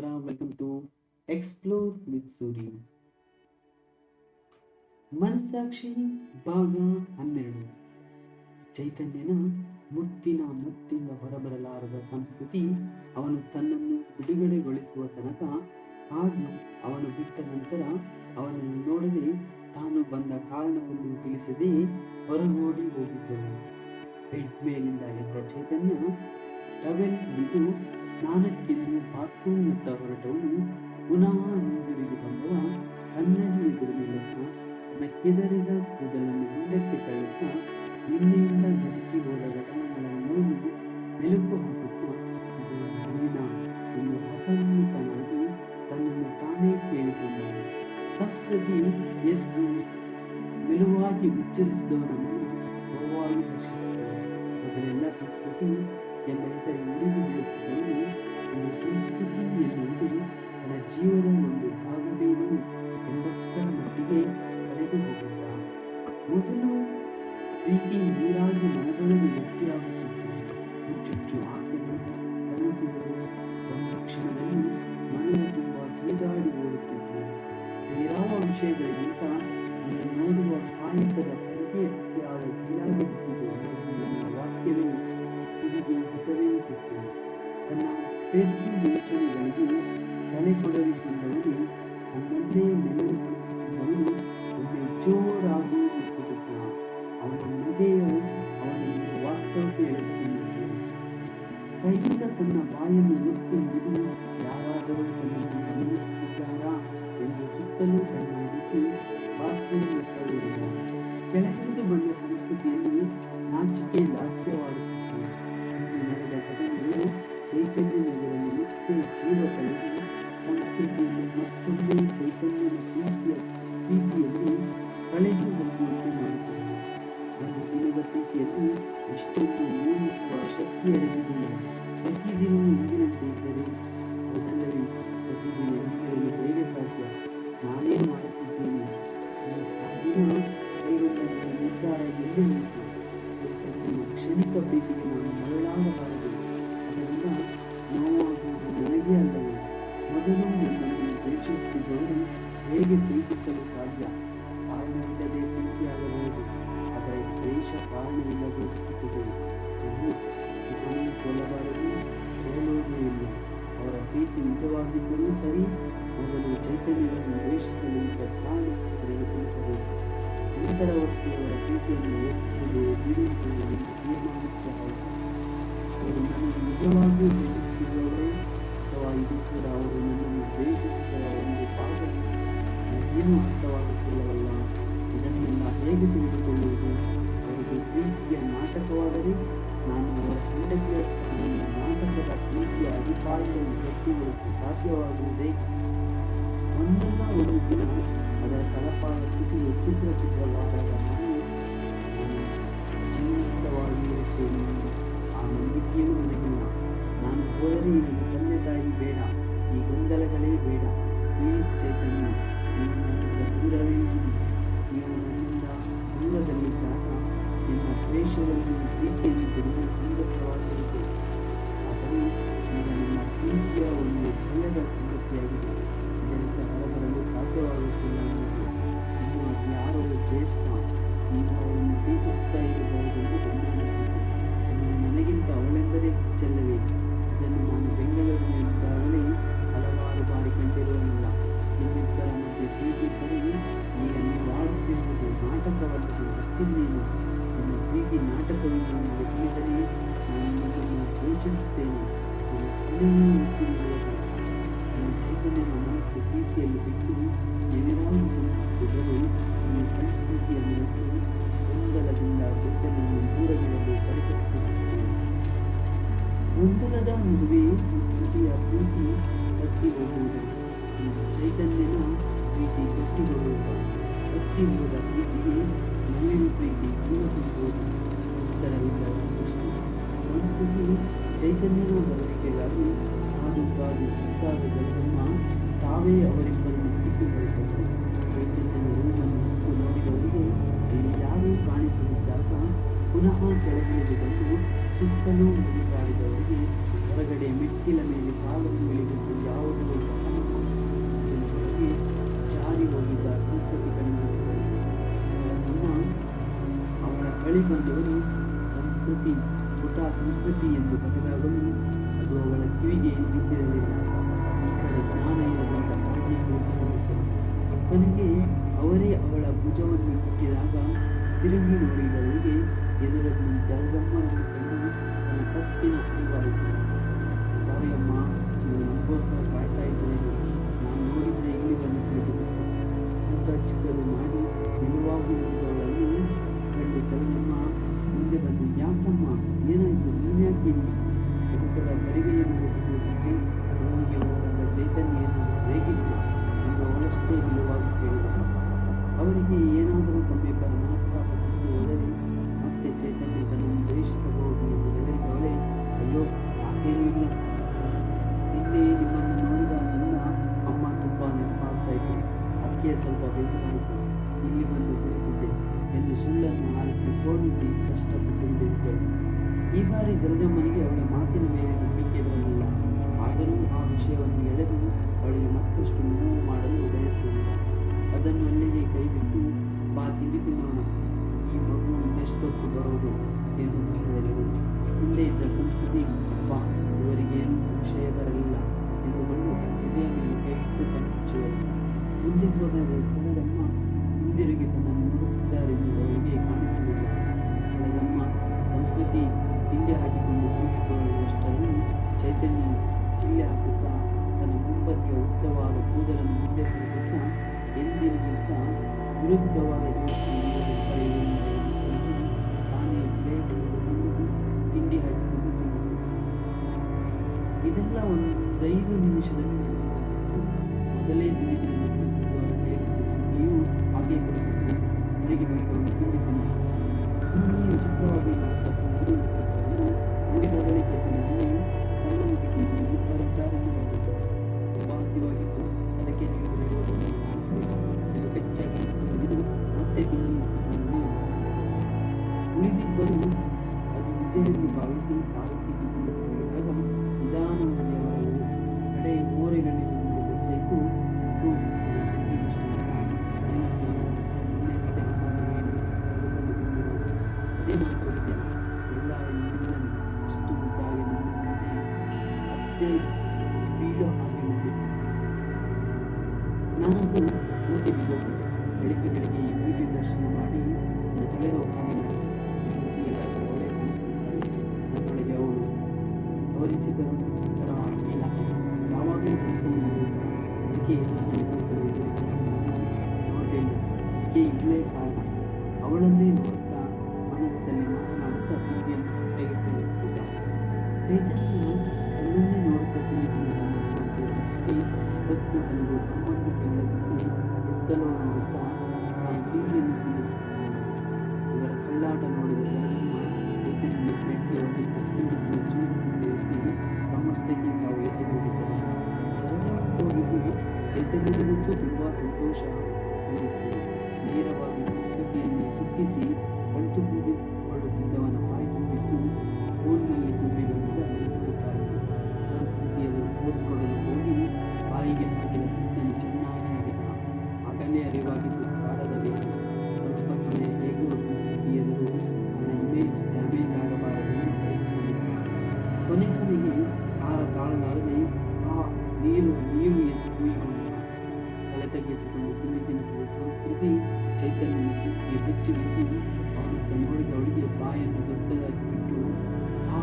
ನಮಸ್ಕಾರ welcome to Explore with Suri ಮನಸ್ಸಾಕ್ಷಿ ಭಾಗ ಹನ್ನೆರಡು. ಚೈತನ್ಯನ ಮುತ್ತಿನ ಮುತ್ತಿಂದ ಹೊರಬರಲಾರದ ಸಂಸ್ಕೃತಿ, ಅವನು ತನ್ನನ್ನು ಬಿಡುಗಡೆಗೊಳಿಸುವ ತನಕ ಹಾಗೂ ಅವನು ಬಿಟ್ಟ ನಂತರ ಅವನನ್ನು ನೋಡದೆ ತಾನು ಬಂದ ಕಾರಣವನ್ನು ತಿಳಿಸದೆ ಹೊರಗೋಡಿ ಹೋಗಿದ್ದನು. ಬೆಡ್ ಮೇಲಿಂದ ಎದ್ದ ಚೈತನ್ಯ ಟವೆಲ್ ಹಿಡಿದು ಸ್ನಾನಕ್ಕೆಂದು ಬಾತ್ರೂಮ್ನತ್ತ ಹೊರಟವನು, ಪುನಃ ಹಿಂದಿರುಗಿ ಬಂದವ ಕನ್ನಡಿ ಎದುರು ನಿಲ್ಲುತ್ತಾ ತನ್ನ ಕೆದರಿದ ಕೂದಲನ್ನು ಹಿಂದಕ್ಕೆ ತಳ್ಳುತ್ತಾ, ನಿನ್ನೆಯಿಂದ ಬದುಕಿ ಹೋದ ಘಟನೆಗಳನ್ನು ಮೆಲುಕು ಹಾಕುತ್ತಾ, ಇದು ನಾನೇನಾ ಎಂದು ಅಸಮ್ಮತನಾಗಿ ತನ್ನನ್ನು ತಾನೇ ಕೇಳಿಕೊಂಡನು. ಸಪ್ತದಿ ಎದ್ದು ಮೆಲುವಾಗಿ ಉಚ್ಚರಿಸಿದವನ ಬಹುವಾಗಿ ಹರ್ಷಿಸಿದನು ಮೊದಲೆಲ್ಲ ಸಂಸ್ಕೃತಿ ಒಂದು ಸಂಸ್ಕೃತಿ ಎನ್ನುವುದು ನನ್ನ ಜೀವದ ಒಂದು ಭಾಗವೇನು ಎಂಬಷ್ಟರ ಮಟ್ಟಿಗೆ ಕಳೆದು ನೀರಾಗಿ ಮನದೊಳಗೆ ಗಟ್ಟಿಯಾಗುತ್ತಿತ್ತು ಹುಚ್ಚುಚ್ಚು ಆಸೆಗಳು, ಕನಸುಗಳು, ಒಂದು ಕ್ಷಣದಲ್ಲಿ ಮನೆಯ ತುಂಬ ಸುಳಿದಾಡಿ ಓಡುತ್ತಿತ್ತು. ಬೇರಾವ ವಿಷಯಗಳಿಗಿಂತ ನೋಡುವ ಕಾಯಕದ ಬಿಟ್ಟಿದೆ ಎನ್ನುವ ವಾಕ್ಯವೇ. ಕಿವಿಗೆ ಹಿತವೆನಿಸಿತ್ತು ತನ್ನ ಪೆದ್ದು ಯೋಚನೆಗಳಿಗೆ ತಲೆ ಕೊಡಲಿಕ್ಕಿದ್ದವನು ತನ್ನನ್ನೇ ಮೆಲುಕಿದ್ದವನು ಒಮ್ಮೆ ಜೋರಾಗಿ ಮುಟ್ಟಿಬಿಟ್ಟ ಅವನ ಹೃದಯವು ಅವನನ್ನು ವಾಸ್ತವಕ್ಕೆ ಎಳೆದುಕೊಂಡಿತ್ತು ಕೈಯಿಂದ ತನ್ನ ಬಾಯನ್ನು ಒತ್ತಿ ಹಿಡಿದು ಯಾರಾದರೂ ತನ್ನನ್ನು ಚೈತನ್ಯನಗರಲ್ಲಿ ಮತ್ತೆ ಜೀವ ಕಳೆದು ಸಂಸ್ಕೃತಿಯಲ್ಲಿ ಮತ್ತೊಂದು ಚೈತನ್ಯನ ಪ್ರೀತಿಯ ಒಂದು ಶಕ್ತಿ ಅಡಗಿದಿಲ್ಲ ಪ್ರತಿದಿನವೂ ಇಂದಿನಂತೆ ಇದ್ದರೆ ಹೌದಲ್ಲವೇ ಪ್ರತಿದಿನ ಹಿಂದಿರಲು ಹೇಗೆ ಸಾಧ್ಯ ನಾನೇ ಮಾಡುತ್ತಿದ್ದೇನೆ ನಿರ್ಧಾರ ಎಲ್ಲೇ ಉಂಟು ನಿಮ್ಮ ಕ್ಷಣಿಕ ಪ್ರೀತಿಗೆ ನಾನು ಮರಳಾಗಬಾರದು ನಂತರವಷ್ಟೇ ವಸ್ತುಗಳ ಪ್ರೀತಿಯನ್ನು ಒಪ್ಪುವುದು ಬಿಡುವುದು ತೀರ್ಮಾನಿಸುತ್ತಾರೆ ಅವರು ನಿಜವಾಗಿಯೂ ದ್ವೇಷಿಸುತ್ತಿರುವವರೇ ಅಥವಾ ಇದು ಕೂಡ ಅವರು ನನ್ನನ್ನು ದ್ವೇಷಿಸುವ ಒಂದು ಭಾಗದಲ್ಲಿ ಏನು ಅರ್ಥವಾಗುತ್ತಿಲ್ಲವಲ್ಲ. ಇದನ್ನೆಲ್ಲ ಹೇಗೆ ತಿಳಿದುಕೊಳ್ಳುವುದು? ಅವರಿಗೆ ಪ್ರೀತಿಯ ನಾಟಕವಾದರೆ ನಾನು ಅವರ ಕ್ರೀಡೆಗೆ ನಾಟಕದ ಪ್ರೀತಿಯ ಅಧಿಕಾರವನ್ನು ಗಟ್ಟಿಗೊಳಿಸಲು ಸಾಧ್ಯವಾಗುವುದೇ? ಒಂದಲ್ಲ ಒಂದು ದಿನ ಅದರ ತಲಪಾದ ಸ್ಥಿತಿಯು ಚಿತ್ರ ಚಿತ್ರವಾದಾಗ ನಾನು ನಾನು ಜೀವಂತವಾಗಿರುತ್ತೇನೆ ಆ ನಂಬಿಕೆಯೂ ನನಗಿಲ್ಲ ನಾನು ಹೋದರೆ ನನ್ನ ತಂದೆ ತಾಯಿ ಬೇಡ ಈ ಗೊಂದಲಗಳೇ ಬೇಡ ಪ್ಲೀಸ್ ಚೈತನ್ಯ ನೀವು ನನ್ನಿಂದ ದೂರವೇ ಇರಿ ನೀವು ನನ್ನಿಂದ ದೂರದಲ್ಲಿದ್ದಾಗ ನಿಮ್ಮ ದ್ವೇಷವನ್ನು ಪ್ರೀತಿಯನ್ನು ಬಿಡುವ ಸಂಘರ್ಷವಾಗಿರುತ್ತೆ ಆದರೆ ಈಗ ನನ್ನ ಪ್ರೀತಿಯ ಒಂದು ಭಯದ ಸಂಗತಿಯಾಗಿದೆ ನನಗಿಂತ ಅವಳೆಂದರೆ ಚೆಲ್ಲವೇ ಇದನ್ನು ನಾನು ಬೆಂಗಳೂರಿನಿಂದಾಗಲೇ ಹಲವಾರು ಬಾರಿ ಕಂಡಿರುವನಿಲ್ಲ ಗೊಂದಲದ ನಡುವೆ ಶ್ರುತಿಯ ಪ್ರೀತಿ ಕಟ್ಟಿ ಹೋಗುವುದು ಈ ಚೈತನ್ಯನ ಪ್ರೀತಿ ಕಟ್ಟಿ ಹೋಗುವುದು ಕಟ್ಟಿ ಹೋದ ಪ್ರೀತಿಗೆ ನೂರು ಪ್ರೀತಿ ಜೀವ ತುಂಬುವುದು ಉತ್ತರವಿಲ್ಲದ ಪ್ರಶ್ನೆ. ಸಂಸ್ಕೃತಿ ಚೈತನ್ಯನ ಬರುವಿಕೆಗಾಗಿ ಕಾದು ಕಾದು ಸುತ್ತಾದ ಜಗದಮ್ಮ ತಾವೇ ಅವರಿಬ್ಬರನ್ನು ಬಿಟ್ಟು ಬರುತ್ತದೆ ಚೈತನ್ಯನ ರೂಮನ್ನು ಹೊತ್ತು ನೋಡಿದವರಿಗೆ ಅಲ್ಲಿ ಯಾರೂ ಕಾಣಿಸದಿದ್ದಾಗ ಪುನಃ ಕೆಳಗಿಳಿದು ಬಂದು ಸುತ್ತಲೂ ಮುಗಿದಾಡಿದವರಿಗೆ ಹೊರಗಡೆ ಮೆಟ್ಟಿಲ ಮೇಲೆ ಕಾಲನ್ನು ಇಳಿದಿದ್ದು ಯಾವುದೋ ಜಾರಿ ಹೋಗಿದ್ದ ಸಂಸ್ಕೃತಿ ಕಡಿಮೆ ಅವರ ಬಳಿ ಬಂದವರು ಸಂಸ್ಕೃತಿ, ಪುಟ ಸಂಸ್ಕೃತಿ ಎಂದು ಬದಲಾಗಲು ಅದು ಅವಳ ಕಿವಿಗೆ ಬಿದ್ದಿರಲಿಲ್ಲ ಜ್ಞಾನ ಹೋಗಿರುತ್ತದೆ ಕೊನೆಗೆ ಅವರೇ ಅವಳ ಭುಜವನ್ನು ಮುಟ್ಟಿದಾಗ ತಿರುಗಿ ನೋಡಿದವರಿಗೆ ಎದುರಲ್ಲಿ ಜಗದಮ್ಮನನ್ನು ಕಂಡು ತನ್ನ ಅರಿವಾಯಿತು ಸಾರಿಯಮ್ಮ ನೀವು ನಮಗೋಸ್ಕರ ಕಾಯ್ತಾ ಇದ್ದೇನೆ. ನಾನು ನೋಡಿದ್ರೆ ಇಲ್ಲಿ ಬಂದು ಕುಳಿತುಬಿಟ್ಟೆ ಊಟ ಚಿಕ್ಕದು ಮಾಡಿ ನಿಲುವಾಗಿ ನಿಂತವಳನ್ನು ಕಂಡು ಜಗದಮ್ಮ ಮುಂದೆ ಬಂದು, ಯಾಕಮ್ಮ, ಏನಾಯಿತು? ನೀನ್ಯಾಕೆ ಮುಖದ ಬರಿಗೆಯನ್ನು ಹೊತ್ತಿಕೊಳ್ಳುತ್ತಿದ್ದೆ ಅವನಿಗೆ ಹೋದಾಗ ಚೈತನ್ಯ ಏನಾದರೂ ಹೇಗಿತ್ತು ಎಂದು ಅವಳಷ್ಟೇ ನಿಲುವಾಗಿ ಕೇಳಿದಳು ಅವರಿಗೆ ಏನಾದರೂ ತಮ್ಮಿಬ್ಬರ ಮಾತ್ರ ಮತ್ತೆ ಚೈತನ್ಯ ತನ್ನನ್ನು ದ್ವೇಷಿಸಬಹುದು ಎಂದು ಹೆದರಿದವಳೆ ಅಯ್ಯೋ ಹಾಗೇನೂ ಇಲ್ಲ ನಿನ್ನೆ ನಿಮ್ಮನ್ನು ನೋಡಿದಾಗಿಂದ ಅಮ್ಮ ತುಂಬ ನೆನಪಾಗ್ತಾ ಇತ್ತು. ಅದಕ್ಕೆ ಸ್ವಲ್ಪ ಬೇಜಾರಾಯಿತು ಇಲ್ಲಿ ಬಂದು ಕುಳಿತಿದ್ದೆ ಎಂದು ಸುಳ್ಳನ್ನು ಆರಿಸಿಕೊಳ್ಳಿ ಕಷ್ಟಪಟ್ಟು ಹೇಳಿದ್ದಳು ಈ ಬಾರಿ ಜಲಜಮ್ಮನಿಗೆ ಅವಳ ಮಾತಿನ ಮೇಲೆ ನಂಬಿಕೆ ಬರಲಿಲ್ಲ ಆದರೂ ಆ ವಿಷಯವನ್ನು ಎಳೆದು ಅವಳಿಗೆ ಮತ್ತಷ್ಟು ನೋವು ಮಾಡಲು ಬಯಸಲಿಲ್ಲ ಅದನ್ನು ಅಲ್ಲಿಗೆ ಕೈಬಿಟ್ಟು, ಬಾ, ತಿಂಡಿ ತಿನ್ನೋಣ. ಈ ಮಗು ಇನ್ನೆಷ್ಟೊತ್ತು ಬರೋದು ಎಂದು ಹೇಳಿದರು ಹಿಂದೆ ಇದ್ದ ಸಂಸ್ಕೃತಿ ಅಪ್ಪ ಇವರಿಗೇನು ಸಂಶಯ ಬರಲಿಲ್ಲ ಎಂದುಕೊಂಡು ಹೃದಯ ಮೇಲೆ ಕೈಯಿಟ್ಟು ಕಣ್ಮುಚ್ಚಿದರು ಮುಂದೆ ಹೊರಗೆ ಐದು ನಿಮಿಷದಲ್ಲಿ ಮೊದಲೇ ಇನ್ನೊಮ್ಮೆ ನೀವು ಹಾಗೆ ಚೇತನನ್ನು ಕಣ್ಣನ್ನು ಬಿಟ್ಟು ಇಬ್ಬರಿದ್ದಾರೆಂದು ಬಂದಿದ್ದರು ತುಂಬ ಹಸಿವಾಗಿತ್ತು ಅದಕ್ಕೆ ನೀವು ಹೆಚ್ಚಾಗಿ ಮತ್ತೆ ಉಳಿದಿಬ್ಬರು ಅದು ನಿಜವೆಂದು ಭಾವಿಸಿ ಕಾಲಕ್ಕೆ ಅವರು ಕಡೆ ಮೋರೆಗಳಿಂದ ಮಾಡಿಕೊಂಡಿದ್ದೆ ಎಲ್ಲ ಅಷ್ಟು ಮುದ್ದಾಗಿ ಅಷ್ಟೇ ಬೀಳೋ ಹಾಗೆ ಮಾಡಿದ್ದೆ ನಾನಂತೂ ಊಟಿ ಬೆಳಿಗ್ಗೆ ಈ ದರ್ಶನ ಮಾಡಿ ನನ್ನೊಳಗೆ ಚೈತನ್ಯ ತನ್ನನ್ನೇ ನೋಡುತ್ತಾ ತಿಳಿದಿರುವುದನ್ನು ಹೊತ್ತು ತನಗೆ ಸಂಬಂಧ ಎತ್ತಲೋ ನೋಡುತ್ತಾ ನೀರು ನೀವು ಎಂದು ಕೂಗಿಕೊಂಡ ತಲೆ ತಗ್ಗಿಸಿಕೊಂಡು ತಿಂಡಿ ತಿನ್ನುತ್ತಿದ್ದ ಸಂಸ್ಕೃತಿ ಚೈತನ್ಯನ ಕುತ್ತಿಗೆ ಬೆಚ್ಚಿ ಬಿದ್ದು ಅವನು ಅವಳಿಗೆ ಬಾಯನ್ನು ದೊಡ್ಡದಾಗಿ ಬಿಟ್ಟು, ಆ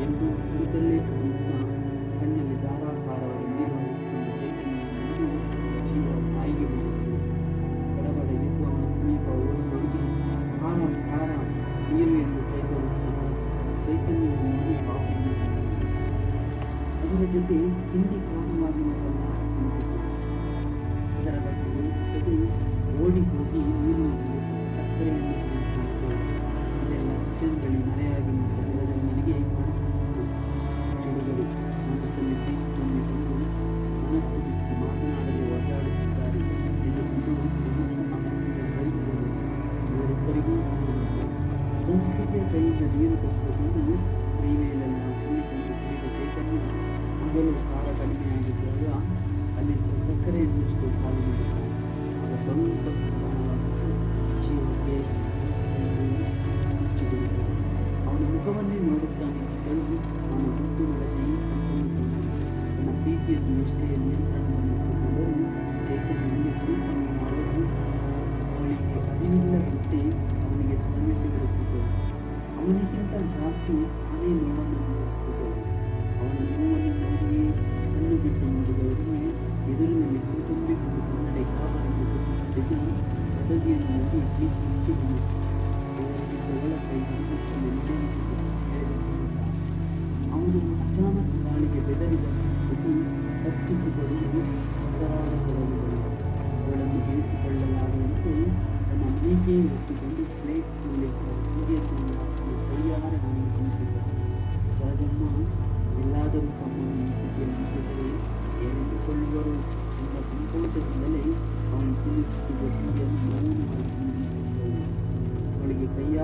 ಎಂದು ಕುಳಿತಲ್ಲೇ ಕುಳಿತ ಕಣ್ಣಲ್ಲಿ ಧಾರಾಕಾರವಾದ ನೀರು ಹರಿಸಿಕೊಂಡು ಚೈತನ್ಯವನ್ನು ಜೀವ ಬಾಯಿಗೆ ಬಂದಿತು ಬಡಬಡ ಎದ್ದು ಅವನ ಸಮೀಪ ಓಡಿ ಹೋಗಿ ಖಾರ ಖಾರ ನೀರು ಎಂದು ಕೈ ತೋರಿಸಿದ ಚೈತನ್ಯವನ್ನು ಅದರ ಜೊತೆ ತಿಂಡಿ ಅದರ ಬಗ್ಗೆ ಯೋಚಿಸದೆ ಓಡಿ ಹೋಗಿ ನೀರಿನಲ್ಲಿ ಸಕ್ಕರೆಯನ್ನು ಹಾಕಿಕೊಂಡು ಇದೆಲ್ಲ ಕಿಚನ್ ಬಳಿ ಮರೆಯಾಗಿ ನಿಂತ ಮಾತನಾಡಲು ಕೈಯಿಂದ ನೀರು ಕಸಿದುಕೊಂಡು ಕೈ ಮೇಲೆಲ್ಲ ಕಾಲ ಕುಡಿದ ಚೈತನ್ಯ ಚೈತನ್ಯ ಮೊದಲು ಖಾರ ಕಡಿಮೆ ಆಗಿದ್ದಾಗ ಅಲ್ಲಿಂದ ಸಕ್ಕರೆಯನ್ನಷ್ಟು ಖಾಲಿ ಮಾಡಿದ್ದಾನೆ ಆಗ ಸ್ವಲ್ಪ ಪ್ರಮಾಣವಾದ ಜೀವಕ್ಕೆ ಮುಚ್ಚಿಬಿಡಿದನು ಅವನ ಮುಖವನ್ನೇ ನೋಡುತ್ತಾನೆ ನಿಂತಳು ಅವನ ಮುದ್ದು ನಡೆಸಿ ತನ್ನ ಪ್ರೀತಿಯನ್ನು ಎಷ್ಟೇ உதவியது என்று எப்படி குறித்துள்ளது உலகத்தை அவனது உற்சாக காணிக்க விதறித கற்பிக்கப்படுவது தராத உறவுகள் உடம்பு ஏற்றுக்கொள்ளலாக என்று நம்பிக்கையை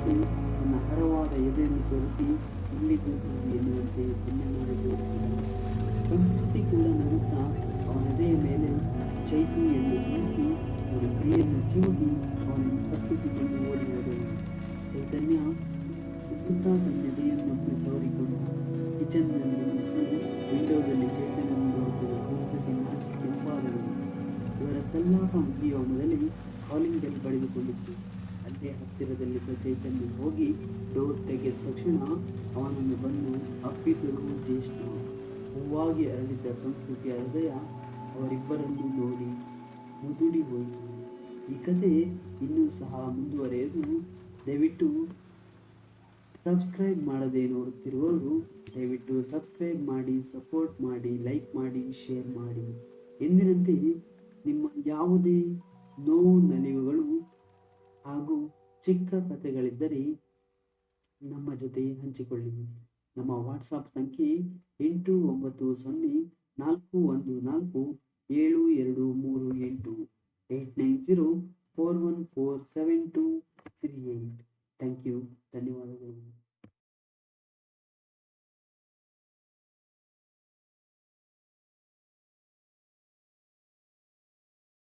ಅಗಲಿಟ್ಟು ತನ್ನ ಹರವಾದ ಎದೆಯನ್ನು ತೋರಿಸಿ ಇಲ್ಲಿ ಕೂತಿದ್ದು ಎನ್ನುವಂತೆ ಬೆನ್ನೆ ಮಾಡಿ ತೋರಿಸಿದನು ಸಂಸ್ಕೃತಿ ಕೂಡ ನಗುತ್ತಾ ಅವನ ಎದೆಯ ಮೇಲೆ ಚೈತಿ ಎಂದು ನಿಂತು ಅವನ ಕೈಯನ್ನು ಚಿವುಟಿ ಅವನನ್ನು ತಪ್ಪಿಸಿಕೊಂಡು ಓಡಿ ಹೋದಳು ಚೈತನ್ಯ ಸುತ್ತಾ ತನ್ನ ಎದೆಯನ್ನು ಸವರಿಕೊಂಡು ಕಿಚನ್ನಲ್ಲಿ ನಿಂತು ವಿಂಡೋದಲ್ಲಿ ಚೈತನ್ಯವನ್ನು ನೋಡುತ್ತಿದ್ದ ಕೌತುಕಿ ನಾಚಿ ಕೆಂಪಾದಳು ಇವರ ಸಲ್ಲಾಪ ಮುಗಿಯುವ ಮೊದಲೇ ಕಾಲಿಂಗ್ ಬೆಲ್ ಬಡಿದುಕೊಂಡಿತ್ತು ಅಲ್ಲೇ ಹತ್ತಿರದಲ್ಲಿದ್ದ ಚೈತನ್ಯ ಹೋಗಿ ಡೋರ್ ತೆಗೆದ ತಕ್ಷಣ ಅವನನ್ನು ಬಂದು ಅಪ್ಪಿದ್ದರು ಜ್ಯೇಷ್ಠ ಹೂವಾಗಿ ಅರಳಿದ್ದ ಸಂಸ್ಕೃತಿಯ ಹೃದಯ ಅವರಿಬ್ಬರನ್ನು ನೋಡಿ ಮುದುಡಿ ಹೋಯಿತು. ಈ ಕತೆ ಇನ್ನೂ ಸಹ ಮುಂದುವರೆಯದು. ದಯವಿಟ್ಟು ಸಬ್ಸ್ಕ್ರೈಬ್ ಮಾಡದೆ ನೋಡುತ್ತಿರುವವರು ದಯವಿಟ್ಟು ಸಬ್ಸ್ಕ್ರೈಬ್ ಮಾಡಿ, ಸಪೋರ್ಟ್ ಮಾಡಿ, ಲೈಕ್ ಮಾಡಿ, ಶೇರ್ ಮಾಡಿ. ಎಂದಿನಂತೆ ನಿಮ್ಮ ಯಾವುದೇ ನೋವು, ನಲಿವುಗಳು ಹಾಗೂ ಚಿಕ್ಕ ಕಥೆಗಳಿದ್ದರೆ ನಮ್ಮ ಜೊತೆ ಹಂಚಿಕೊಳ್ಳಿ. ನಮ್ಮ ವಾಟ್ಸಾಪ್ ಸಂಖ್ಯೆ ಎಂಟು ಒಂಬತ್ತು ಸೊನ್ನೆ ನಾಲ್ಕು ಒಂದು ನಾಲ್ಕು ಏಳು ಎರಡು ಮೂರು ಎಂಟು eight nine zero four one four seven two three eight. Thank you. ಧನ್ಯವಾದಗಳು.